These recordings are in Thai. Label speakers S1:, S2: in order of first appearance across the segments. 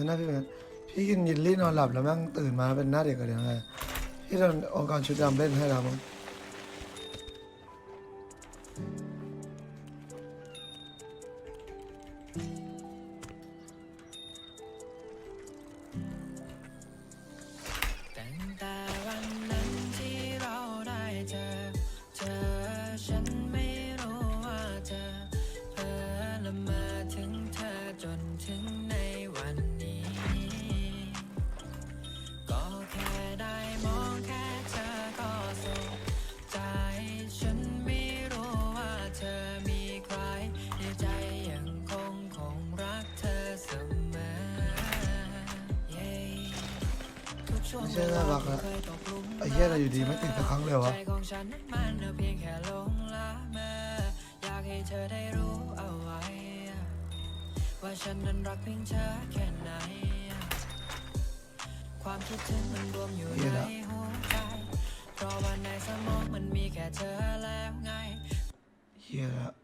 S1: อหน้าพี่เป็นพี่กินยินลี่นอนหลับแล้วแม่งตื่นมาเป็นหน้าเด็กกันยังไงพี่โดนองค์กรชุดดำเล่นให้เรามั้งตั้ง
S2: ทุกช่วงไม่ใช่น่ารักอะไอ้เหี้ยอะไรอยู่ดีไม่ติดสักครั้งเลยวะว่าฉันนั้นรักเพียงเธอแค่ไหน ความคิดถึงมันรวมอยู่ในหัวใจ เพราะว่าในสมองมันมีแค่เธอแล้วไง
S1: เฮียละ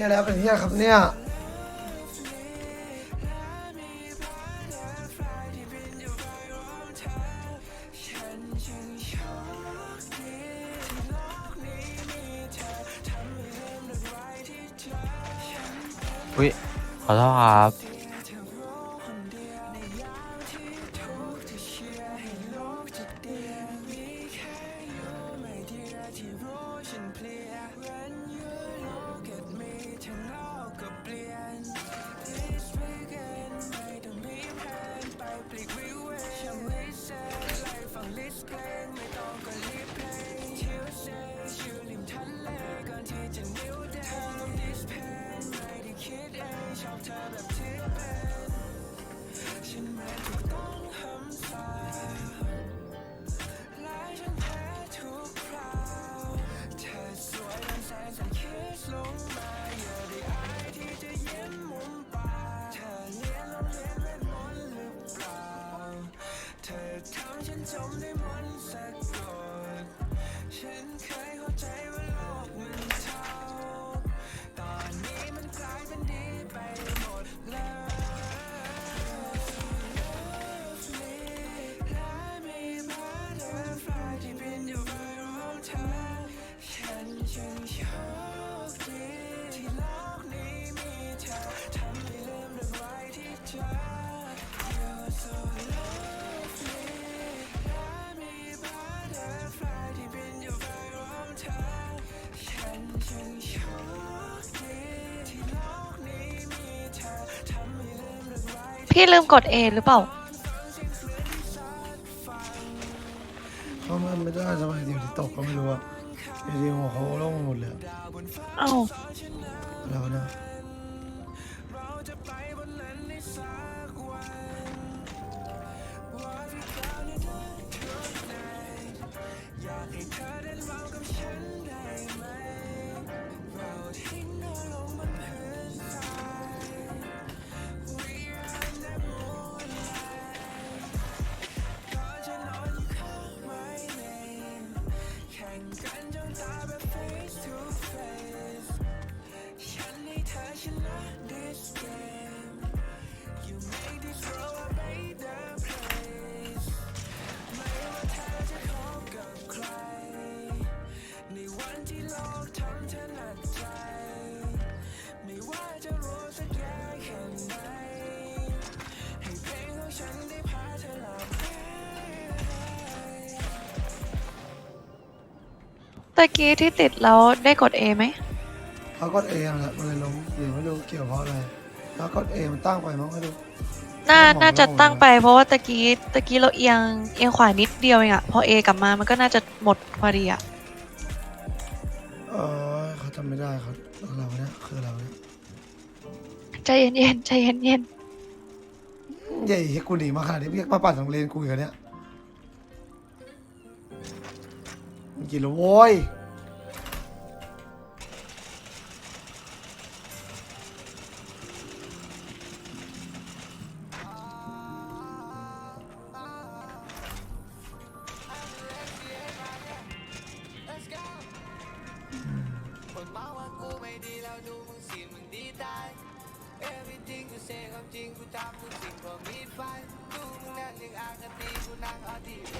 S1: ฮียแล้วเป็นเฮียครับเนี่ย
S3: อุ้ยขอโทษครับ it's only one.
S4: พี่ลืมกด A หรือเปล่า
S1: เพราะมันไม่ได้ทำไมเดี๋ยวที่ตกก็ไม่รู้อะอยู่ดีหัวเขาโล่งหมดเลยอะ
S4: เอ้า
S1: แล้วนะ
S4: ตะกี้ที่ติดแล้วได้กด A ไหม
S1: เขากดเองแหละมันเลยล้มหรือไม่รู้เกี่ยวเพราะอะไรแล้วกดเอมันตั้งไปมั้งไม่รู้
S4: น่าไม่มองน่าจะไม่มองตั้งไปเพราะว่าตะกี้ตะกี้เราเอียงเอียงขวานิดเดียวเองอะพอ A กลับมามันก็น่าจะหมดพอดีอะ
S1: เออเขาจำไม่ได้เขาเราเนี่ยคือเราเนี่ย
S4: ใจเย็นเย็นใจเย็นเย็น
S1: ใหญ่เฮีกูหนีมาขนาดนี้เรียกมาปั่นสังเลนกูอีกเหเนี่ยมันกินแล้โว้ย sa musik ko, mi-5 Kung naging akati ko ng audio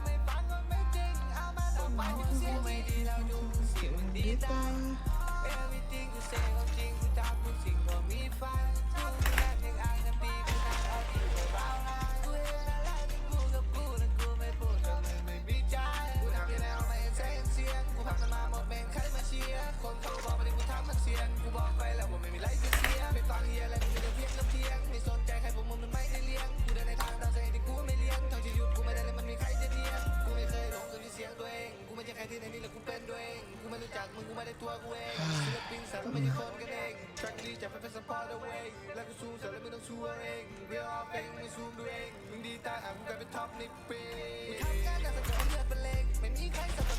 S1: ตัวเองเรียอเองไม่สูงตัวเองมึงดีตายอะมึงกลายเป็นท็อปในปีมึงทำงานหนักแต่เลือดเป็นเล็กไม่มีใครสัก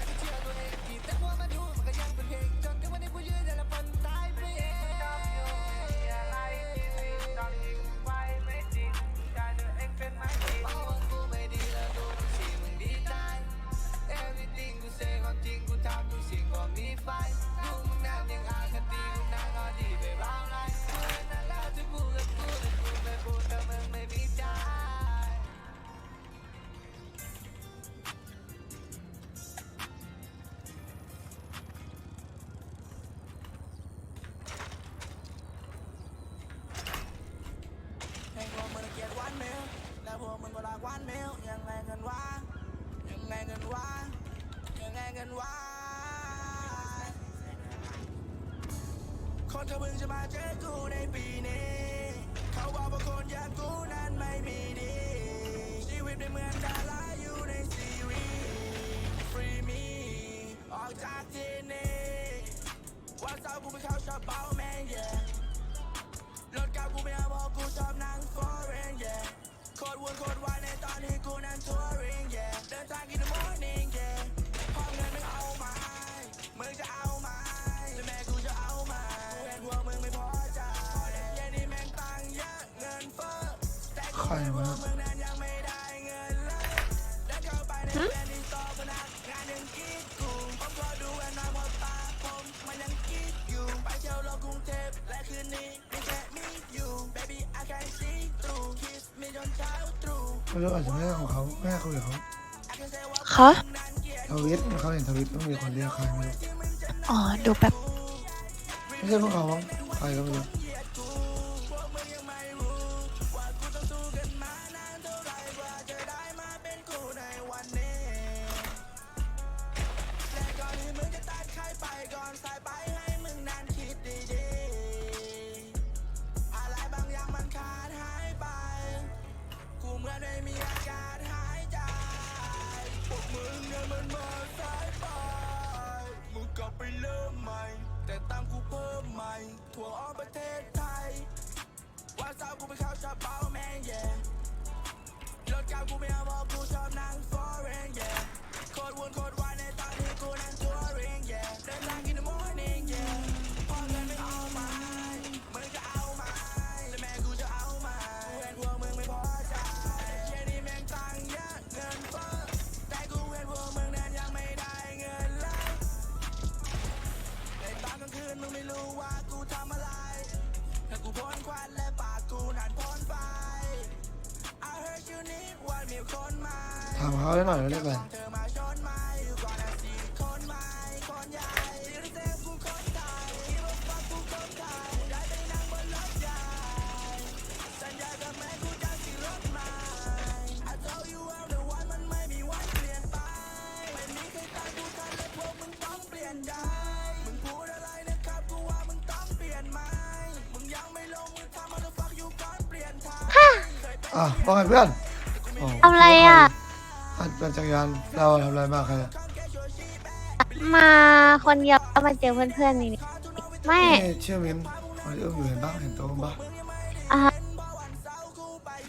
S1: Tell me, my รวะไม่รู้อาจจะไม่ได้ของเขาแม่คุยกับเขา
S4: คะ
S1: ทวิตเขาเห็นทวิตต้องมีคนเรียกใครไม่รู้
S4: อ๋อ ดูแบบไ
S1: ม่ใช่พวกเขาใครก็ไม่รู้ ถามเขาได้หน่อยว่าเรียกอะไรอะว่าไงเพื่อน อ๋อทำอะไรอะ ปั่นปั่นจักรยานเราทำอะไรมากครับ
S5: มาคนเดียวมาเจอเพื่อนๆนี่ไม่
S1: นี่ชื่อมินวันนี้อุ้มอยู่เห็นปะเห็นตัวอุ้มปะ
S5: อะ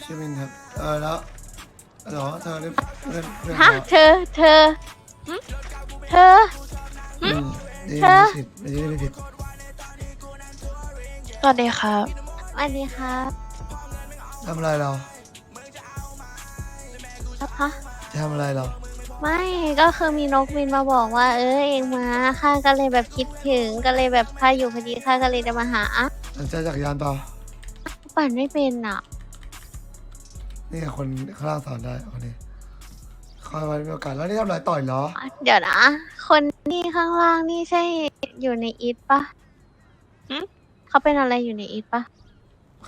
S1: ชื่อมินครับ เออแล้วเหรอเธอเรียกเพื่อนเพื่อนฮะเขา
S5: เธอเธอ
S4: หึ
S5: เธอ
S4: อื
S1: มนี่เธอไม่ผิดไม่ได้ไม่ผิด
S4: สวัสดีครับ ส
S5: วัสดีครับ
S1: ทำอะไรเรา
S5: ฮะ
S1: จะทำอะไรเรา
S5: ไม่ก็คือมีนกบินมาบอกว่า เออเองมาข้าก็เลยแบบคิดถึงก็เลยแบบข้าอยู่พอดีข้าก็เลยจะมาหา
S1: ปั่นจักรยานเปล่า
S5: ปั่นไม่เป็นอะ
S1: นี่ไงคนข้างล่างสอนได้โอเคคอยไว้มีโอกาสแล้วนี่ทำอะไรต่อยเหรอ
S5: เดี๋ยวนะ คนนี่ข้างล่างนี่ใช่อยู่ในอีทปะ
S4: หึ เ
S5: ขาเป็นอะไรอยู่ในอีทปะ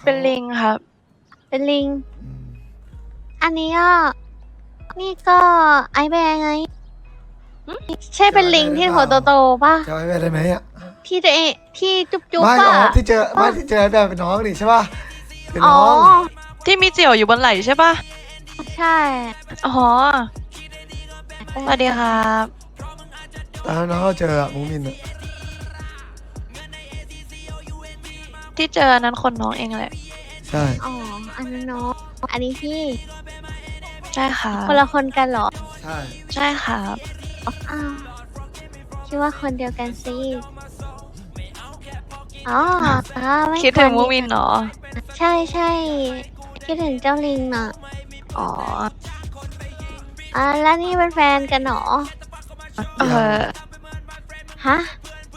S1: เป็นล
S4: ิงครับ
S5: เป็นลิง
S1: อืม
S5: อันนี้ก็ นี่ก็ไอแบร์ไง
S4: หึ
S5: ใช่เป็นลิงที่หัวโตๆป่ะ
S1: จะเอาไว้ได้ไหมอะ
S5: ที่ตัวเองที่จุ๊บจุ๊บไม่ป่ะอ๋อท
S1: ี่เจอไม่ที่เจอแบบเป็นน้องนี่ใช่ป่ะเป็นอ๋น้ออ
S5: ง
S4: ที่มีเจียวอยู่บนไหล่ใช่ปะ
S5: ใช่
S4: อ๋อ
S5: สวัสดีคร
S4: ับ
S1: ตอนนั้นน้องเราเจออะมูมินอะ
S4: ที่เจออันนั้นคนน้องเองแหละ
S1: ใช่
S5: อ๋ออันนั้นน้องอันนี้พี่
S4: ใช่ครับคน
S5: ละคนกันเหรอ
S1: ใช่
S4: ใช่ครับ
S5: อ้าวคิดว่าคนเดียวกันสิอ๋ออ่าไม่คิดถึงนมูมิน
S4: เหรอ
S5: ใช่ใช่คิดถึงเจ้าลิงน่ะ
S4: อ๋อ
S5: อ่าแล้วนี่เป็นแฟนกันเหรอ
S4: เออ
S5: ฮะ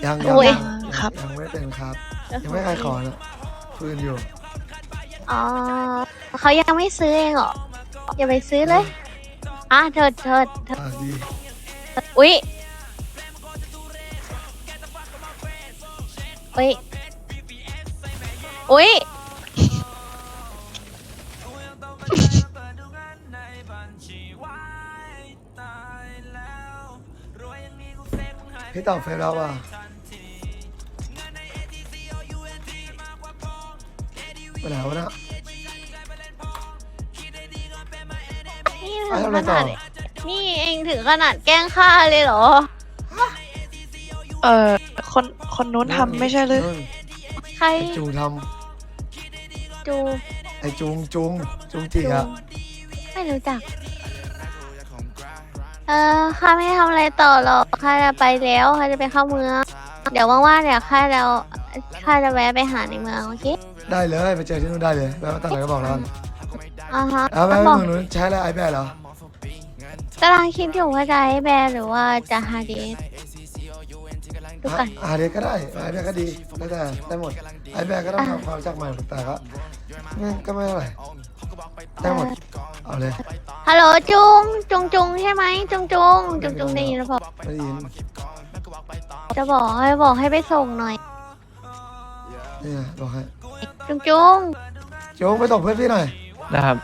S1: ยังโอ้ยังยยังครับ ยังไม่เป็นครับ
S5: ยังไม่ใครขอ
S1: นะฟืนอยู่
S5: อ๋อเขายังไม่ซื้อเองเหรอ อย่าไปซื้อเลย อะเถิดเถิดเถิ
S1: ดอ่าดี
S5: อุ๊ยอุ๊ยอุ๊ย
S1: พี่ตอบเฟซแล้วว่ะไปไหนวะเนะ
S5: ถึงทำอะไรขต่อนาดนี่เองถึงขนาดแกล้งฆ่าเลยเหรอ
S4: เออคนคนนู้นทำไม่ใช่หรือน
S1: ู่น
S5: ใครไอจ
S1: ูงท
S5: จูำ
S1: ไอจูงจูงจูงจีอะ
S5: ไม่รู้จัก เออข้าไม่ทำอะไรต่อหรอกข้าจะไปแล้วข้าจะไปเข้าเมือง เดี๋ยวว่างๆเดี๋ยวข้าจะข้าจะแวะไปหาในเมืองโอเค
S1: ได้เลยไปเจอที่นู่นได้เลยแปลว่าตั้งไหนก็บอกแล้วกัน
S5: อ่าฮะ
S1: แล้วแม่บอกเมืองนู้นใช้อะไรไอแบดเหรอ
S5: กำลังคิดอยู่ว่าจะให้แบร์หรือว่าจะฮาเดสดูกั
S1: นอาเดียก็ได้ไอแบดก็ดีแล้วแต่ได้หมดไอแบดก็ต้องทำความรู้จักใหม่แต่ก็ไม่ก็ไม่เท่าไหร่ได้หมดเอาเลย
S5: ฮัลโหลจุงจุงจุงใช่ไหมจุงจุงจุงจุงได้ยินหรือเปล่าไม
S1: ่ได้ยิน
S5: จะบอกให้บอกให้ไปส่งหน่อย
S1: นี่ไงบอกให้
S5: จุงจุง
S1: โจ๊กไปตกเพื่อนพี่หน่อย
S6: นะครับ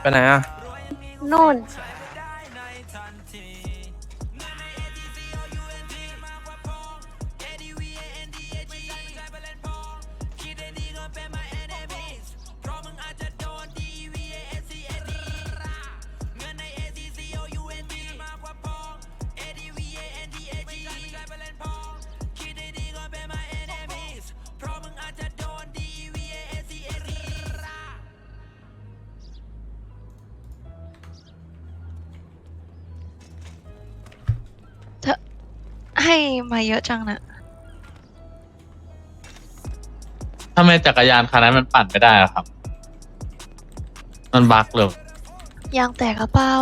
S1: ไ
S6: ปไหนอะ
S5: นู่น
S4: เยอะจังนะ
S7: ทำไมจักรยานคันนั้นมันปั่นไม่ได้อครับ มันบักเลย
S4: ยางแตกหรือเปล่า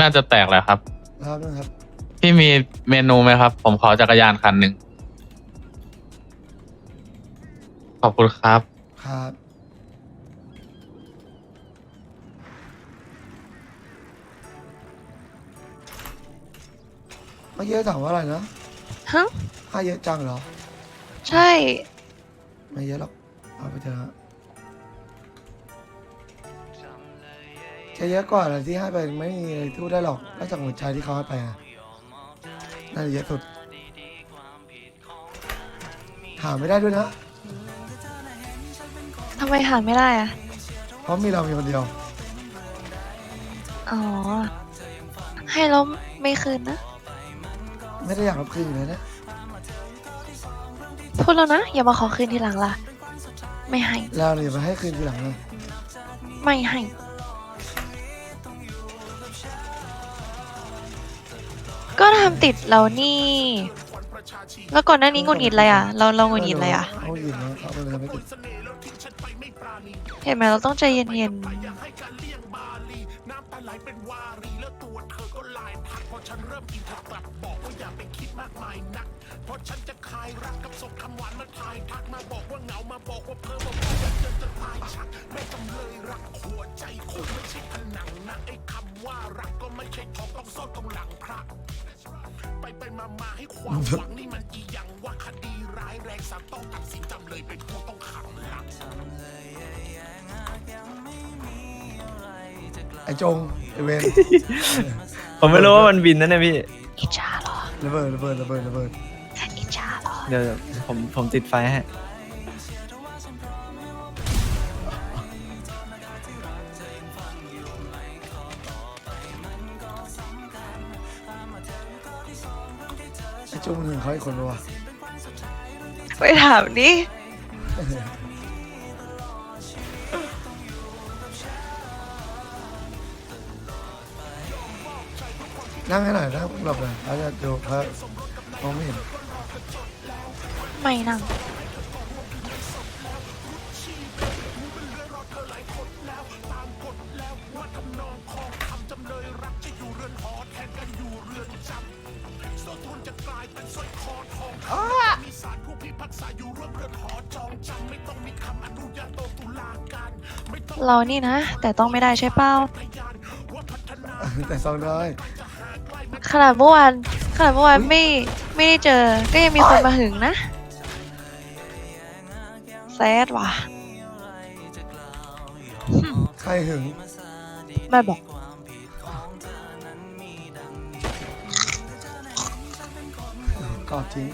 S7: น่าจะแตกแหละครับ
S1: ครับนะครับ
S7: พี่มีเมนูไหมครับ ผมขอจักรยานคันหนึ่ง ขอบคุณครับ
S1: ครับ เมื่อกี้ถามว่าอะไรนะ
S4: ฮะ
S1: ให้เยอะจังเหรอ
S4: ใช่
S1: ไม่เยอะหรอก เอาไปเถอะจะเยอะกว่าอะไรที่ให้ไปไม่มีอะไรทูดได้หรอกนอกจากหัวใจที่เขาให้ไปอะน่าจะเยอะสุด หาไม่ได้ด้วยนะ
S4: ทำไมหาไม่ได้อะ
S1: เพราะมีเรามีคนเดียว
S4: อ๋อ ให้แล้วไม่คืนนะ
S1: ไม่ได้อยากรับคืนอยู่แล้วนะ
S4: พูดแล้วนะ อย่ามาขอคืนทีหลังล่ะ ไม่ให้
S1: เราเนี่ยมาให้คืนทีหลังเลย
S4: ไม่ให้ ก็ทำติดเรานี่
S8: แ
S4: ล้วก่อนหน้านี้หงุดหงิดอะไรอะ เราเราหงุดหงิดอะไรอะ
S1: เขาหยิบแล้วเขาไปเลยไม่ติด
S4: เห็นไหมเราต้องใจเย็น
S8: ฉันเริ่มอินเธอกลับบอกว่าอย่าไปคิดมากมายนัก เพราะฉันจะคลายรักกับศพคำหวานมาทายทักมาบอกว่าเหงามาบอกว่าเพิ่มาบอกว่าเดินจะตายชักแม่จำเลยรักหัวใจคุณไม่ใช่ผนังนะไอ้คำว่ารักก็ไม่ใช่ทองต้องซ่อนตรงหลังพระไปไปมามาให้ความหวังนี่มันอีหยังว่าคดีร้ายแรงสามต้องตัดสินจำเลยเป็นผู้ต้องขังหลัก
S1: ไอ้จงไอ้เวน
S9: ผมไม่รู้ว่ามันบินนั่นนะพี่ๆ
S4: อิจฉาเหรอ
S1: ระเบิดระเบิดระเบิดระเบิด
S4: อิจฉาเหรอ
S9: เดี๋ยวผมผมติดไฟให้ไ
S1: อ้จงมันถึงเขาอีกคนปะวะ
S4: ไปถามนี่
S8: นั่งให้หน่อยนั่งหลบหน่อยเขาจะดูเขามองไม่เห็นไม่นั่งเรานี่นะ แต่ต้องไม่ได้ใช่เป้าแต่ซองได้ ข
S4: นาดเมื่อวานขนาดเมื่อวานไม่ไม่ได้เจอ ก็ยังมีคนมาหึงนะแซดว่ะ
S1: ใครหึง
S4: ไม่บอก
S1: กอดทิ้ง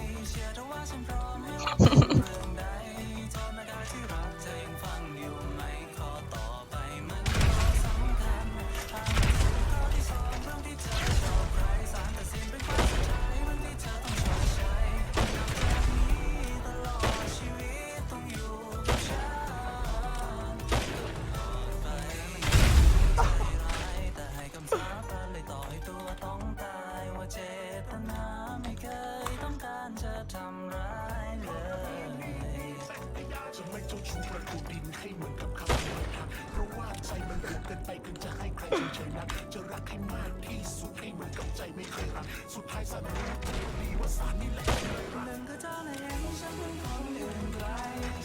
S8: ชูประตูดินให้เหมือนกับคำว่าทักเพราะว่าใจมันรักเกินไปเกินจะให้ใครเฉยๆนะจะรักให้มากที่สุดให้เหมือนกับใจไม่เคยรัก สุดท้ายสารรู้ดีว่าสารนี่แหละเลยรัก能够找来人生不同的人来。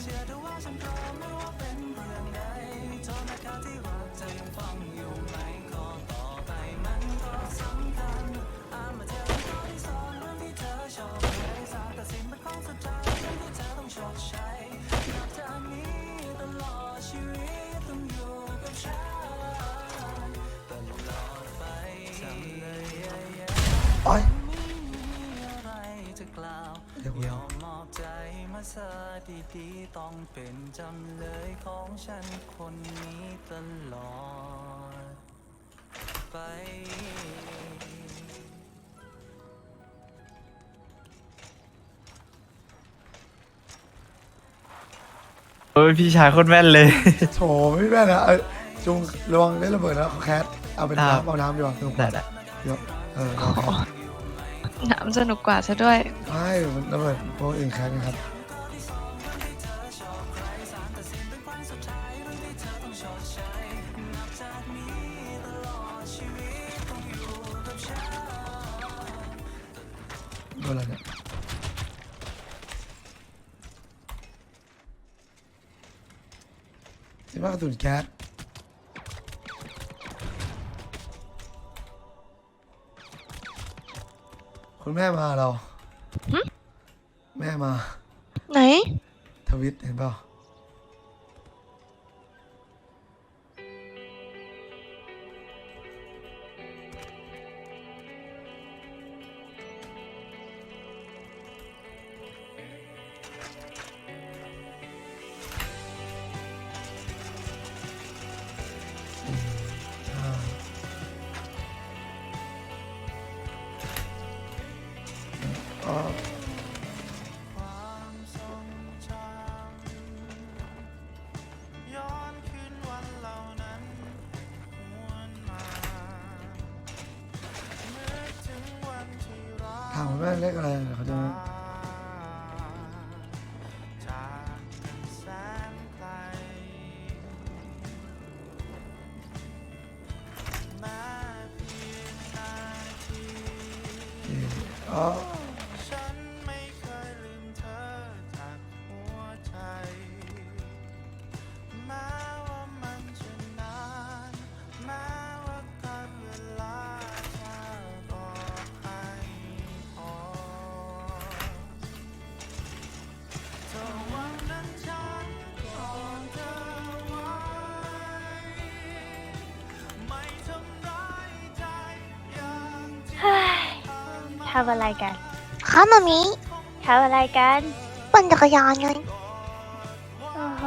S1: ฉันคนนี้ตลอดไป
S9: เอ้ยพี่ชายโคตรแม่นเลย
S1: โถไม่แม่นนะเอ้ยจุงระวังได้ระเบิดนะแคทเอาเป็นครับ น้ำเอาน้ำดีกว่าสนุกกได้ว่าได
S9: ้
S1: เดี๋ยวเออเอาแค
S4: ทน้ำสนุกกว่าซะด้วย
S1: ไม่มันระเบิดพวกอื่นแคทนะครับ โดนอะไรเนี่ยสิบห้ากระสุนแก๊สคุณแม่มาเรา
S4: หึ
S1: แม่มา
S4: ไหน
S1: ทวิตเห็นเปล่า เล็กอะไรเขาจะอ๋อ
S10: ทำอะไรกัน
S11: ค่ะมามี
S10: ทำอะไรกัน
S11: ปั่นจักรยานไง
S10: โอ้โห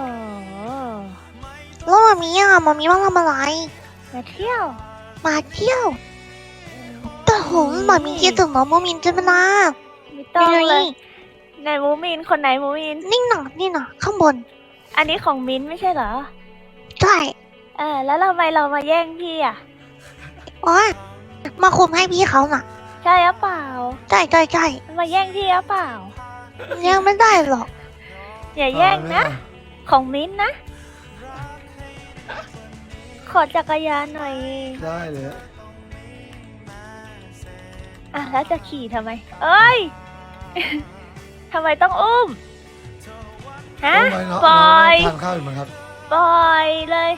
S11: แล้วมามีอะมามีว่าทำอะไร
S10: มาเที่ยว
S11: มาเที่ยวแต่โหมามีคิดถึงน้องโมมินใช่ไหมล่ะ
S10: ไม่ต้องเลยนี่ไหนมูมินคนไหนมูมิน
S11: นี่หน่ะนี่หน่ะข้างบน
S10: อันนี้ของมิ้นท์ไม่ใช่เหรอ
S11: ใช่
S10: เออแล้วทำไมเรามาแย่งพี่อะ
S11: อ๋อมาคุมให้พี่เขาน่ะ
S10: ใช่หรือเปล่า
S11: ใช่ใช่ใช่
S10: มาแย่งพี่หรือเปล่า
S11: ยังไม่ได้หรอก
S10: อย่าแย่งนะ ของมิ้นท์นะ ขอจักรยานหน่อย
S1: ได้เลย
S10: อะแล้วจะขี่ทำไม เอ้ย ทำไมต้องอุ้มฮะต้องไป
S1: เนาะปล่อยทานข้าวอยู่มั้งครับ
S10: ปล่อยเลย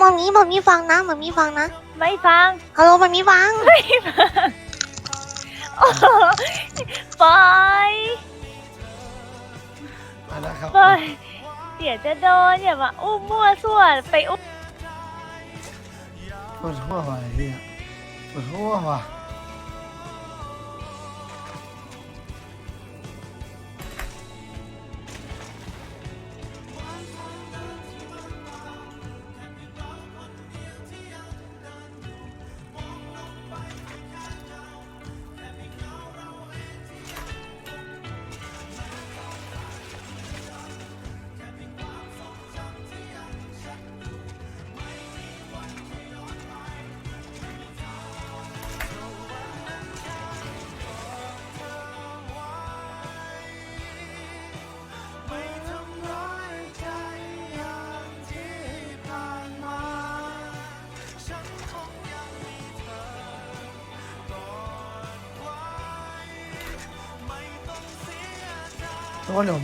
S11: มามีมามีฟังนะมามีฟังนะ
S10: ไม่ฟัง
S11: ฮัลโหลมามีฟังโอ
S10: ้โห ปล่อย
S1: มาแล้วครับปล่อย
S10: เดี๋ยวจะโดนอย่ามาอุ้มมั่วส่วไปอุ้ม
S1: ปวดหัวว่ะไอ้เฮียปวดหัวว่ะ ใจทุกคนเดี๋ยวผ